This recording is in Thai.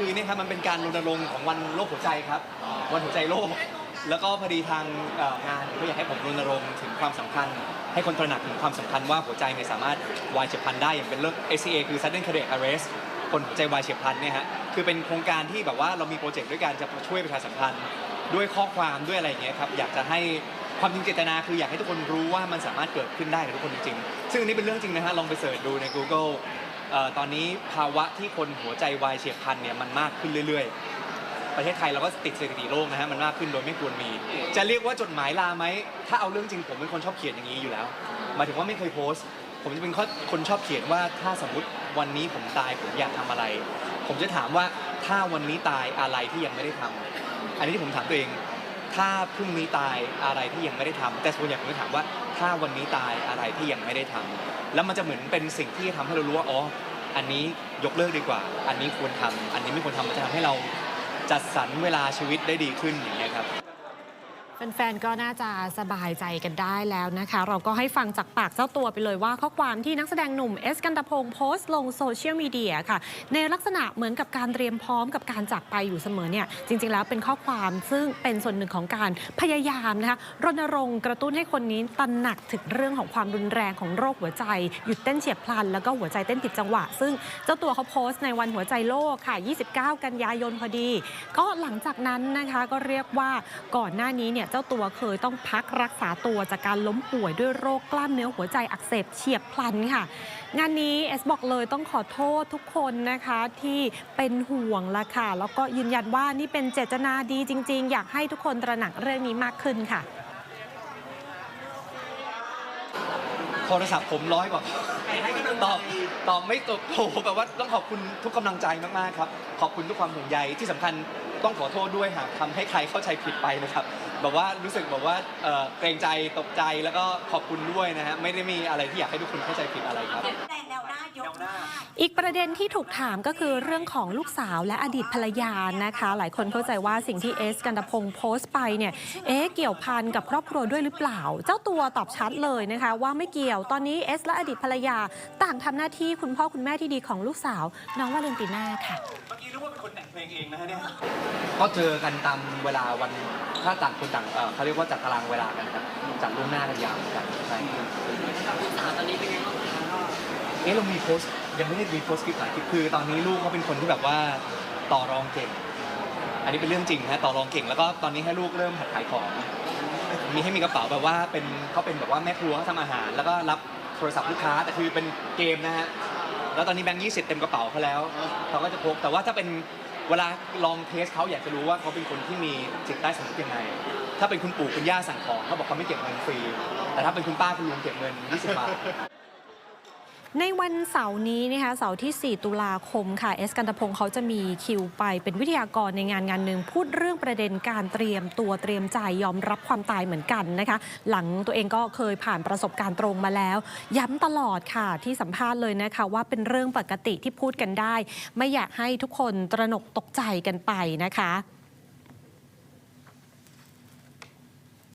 คือเนี่ยครับมันเป็นการรณรงค์ของวันโลกหัวใจครับ วันหัวใจโลก แล้วก็พอดีทางเอ่องานก็อยากให้ผมรณรงค์ถึงความสำคัญ ให้คนตระหนักถึงความสำคัญว่าหัวใจเนี่ยสามารถวายเฉียบพลันได้อย่างเป็นเรื่อง ACA คือ sudden cardiac arrest คนหัวใจวายเฉียบพลันเนี่ยฮะคือเป็นโครงการที่แบบว่าเรามีโปรเจกต์ด้วยการจะช่วยประชาสัมพันธ์ด้วยข้อความด้วยอะไรอย่างเงี้ยครับอยากจะให้ความจริงเจตนาคืออยากให้ทุกคนรู้ว่ามันสามารถเกิดขึ้นได้กับทุกคนจริงๆซึ่งอันนี้เป็นเรื่องจริงนะฮะลองไปเสิร์ชดูใน Google เอ่อตอนนี้ภาวะที่คนหัวใจวายเฉียบพลันเนี่ยมันมากขึ้นเรื่อย ๆ ประเทศไทยเราก็ติดสถิติโลกนะฮะมันมากขึ้นโดยไม่ควรมี จะเรียกว่าจดหมายลาไหมถ้าเอาเรื่องจริงผมเป็นคนชอบเขียนอย่างนี้อยู่แล้วหมายถึงว่าไม่เคยโพสต์ ผมจะเป็นคนชอบเขียนว่าถ้าสมมติวันนี้ผมตายผมอยากทำอะไร ผมจะถามว่าถ้าวันนี้ตายอะไรที่ยังไม่ได้ทำอันนี้ที่ผมถามตัวเอง ถ้าพรุ่งนี้ตายอะไรที่ยังไม่ได้ทำแต่ส่วนใหญ่ผมจะถามว่า ถ้าวันนี้ตายอะไรที่ยังไม่ได้ทำแล้วมันจะเหมือนเป็นสิ่งที่ทำให้เรารู้ว่าอ๋ออันนี้ยกเลิกดีกว่า อันนี้ควรทำอันนี้ไม่ควรทำมันจะทำให้เราจัดสรรเวลาชีวิตได้ดีขึ้นอย่างเงี้ยครับ แฟนๆ ก็น่าจะสบายใจกันได้แล้วนะคะ เราก็ให้ฟังจากปากเจ้าตัวไปเลยว่าข้อความที่นักแสดงหนุ่มเอสกันตพงศ์โพสต์ลงโซเชียลมีเดียค่ะ ในลักษณะเหมือนกับการเตรียมพร้อมกับการจากไปอยู่เสมอเนี่ย จริงๆ แล้วเป็นข้อความซึ่งเป็นส่วนหนึ่งของการพยายามนะคะรณรงค์กระตุ้นให้คนนี้ตระหนักถึงเรื่องของความรุนแรงของโรคหัวใจ หยุดเต้นเฉียบพลัน แล้วก็หัวใจเต้นผิดจังหวะ ซึ่งเจ้าตัวเขาโพสต์ในวันหัวใจโลกค่ะ 29 กันยายนพอดี ก็หลังจากนั้นนะคะก็เรียกว่าก่อนหน้านี้เนี่ยเจ้าตัวเคยต้องพักรักษาตัวจากการล้มป่วยด้วยโรคกล้ามเนื้อหัวใจอักเสบเฉียบพลันค่ะ งานนี้เอสบอกเลยต้องขอโทษทุกคนนะคะที่เป็นห่วงละค่ะ แล้วก็ยืนยันว่านี่เป็นเจตนาดีจริง ๆ อยากให้ทุกคนตระหนักเรื่องนี้มากขึ้นค่ะ โทรศัพท์ผมร้อยกว่า ตอบตอบไม่ตอบโทรแบบว่าต้องขอบคุณทุกกำลังใจมากๆครับ ขอบคุณทุกความห่วงใยที่สำคัญ ต้องขอโทษด้วยหากทำให้ใครเข้าใจผิดไปนะครับแบบว่ารู้สึกแบบว่าเอ่อเกรงใจตกใจแล้วก็ขอบคุณด้วยนะฮะไม่ได้มีอะไรที่อยากให้ทุกคนเข้าใจผิดอะไรครับ แต่แนวหน้ายกมากอีกประเด็นที่ถูกถามก็คือเรื่องของลูกสาวและอดีตภรรยานะคะ หลายคนเข้าใจว่าสิ่งที่เอสกันตะพงศ์โพสต์ไปเนี่ยเอ๊ะเกี่ยวพันกับครอบครัวด้วยหรือเปล่า เจ้าตัวตอบชัดเลยนะคะ ว่าไม่เกี่ยวตอนนี้เอสและอดีตภรรยา ต่างทำหน้าที่คุณพ่อคุณแม่ที่ดีของลูกสาว น้องวาเลนติน่าค่ะ เมื่อกี้รู้ว่าเป็นคนแต่งเพลงเองนะฮะเนี่ยก็เจอกันตามเวลาวันถ้าต่างคนต่างเอ่อเขาเรียกว่าจัดตารางเวลากันครับจัดล่วงหน้ากันยาวเหมือนกันใช่เอ๊ะเรามีโพสต์ยังไม่ได้มีโพสต์คลิปหลายคลิปคือตอนนี้ลูกเขาเป็นคนที่แบบว่าต่อรองเก่ง อันนี้เป็นเรื่องจริงฮะต่อรองเก่งแล้วก็ตอนนี้ให้ลูกเริ่มหัดขายของ มีให้มีกระเป๋าแบบว่าเป็นเขาเป็นแบบว่าแม่ครัวเขาทำอาหาร แล้วก็รับโทรศัพท์ลูกค้าแต่คือเป็นเกมนะฮะแล้วตอนนี้แบงค์ยี่สิบเต็มกระเป๋าเขาแล้วเขาก็จะพกแต่ว่าถ้าเป็น เวลาลองเทสเขาอยากจะรู้ว่าเขาเป็นคนที่มีจิตใต้สำนึกยังไง ถ้าเป็นคุณปู่คุณย่าสั่งของเขาบอกเขาไม่เก็บเงินฟรี แต่ถ้าเป็นคุณป้าคุณลุงเก็บเงิน 20 บาท ในวันเสาร์นี้นะคะเสาร์ที่ 4 ตุลาคมค่ะเอสกันตพงศ์เขาจะมีคิวไปเป็นวิทยากรในงานงานหนึ่งพูดเรื่องประเด็นการเตรียมตัวเตรียมใจยอมรับความตายเหมือนกันนะคะ หลังตัวเองก็เคยผ่านประสบการณ์ตรงมาแล้ว ย้ำตลอดค่ะที่สัมภาษณ์เลยนะคะว่าเป็นเรื่องปกติที่พูดกันได้ ไม่อยากให้ทุกคนตระหนกตกใจกันไปนะคะ